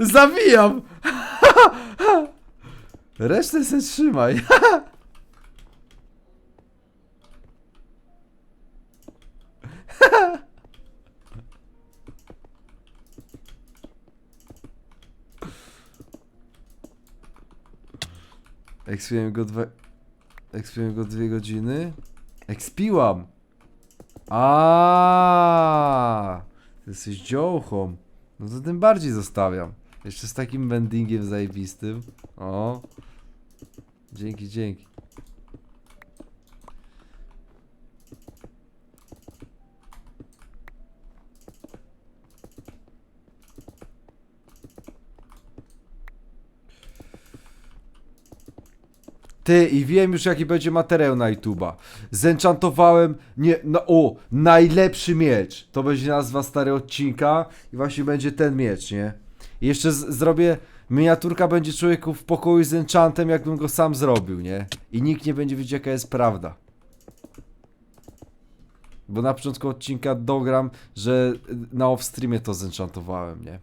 Zabijam! Resztę se trzymaj. Ekspiłem go dwa... Ekspiłem go dwie godziny? Ekspiłam! A, Ty jesteś dziołchą. No to tym bardziej zostawiam. Jeszcze z takim bendingiem zajebistym. O. Dzięki, dzięki. Ty, i wiem już jaki będzie materiał na YouTube'a. Zenchantowałem, nie, no o, najlepszy miecz. To będzie nazwa stary odcinka i właśnie będzie ten miecz, nie? I jeszcze zrobię, miniaturka będzie człowieku w pokoju z enchantem, jakbym go sam zrobił, nie? I nikt nie będzie wiedział jaka jest prawda. Bo na początku odcinka dogram, że na off-streamie to zenchantowałem, nie?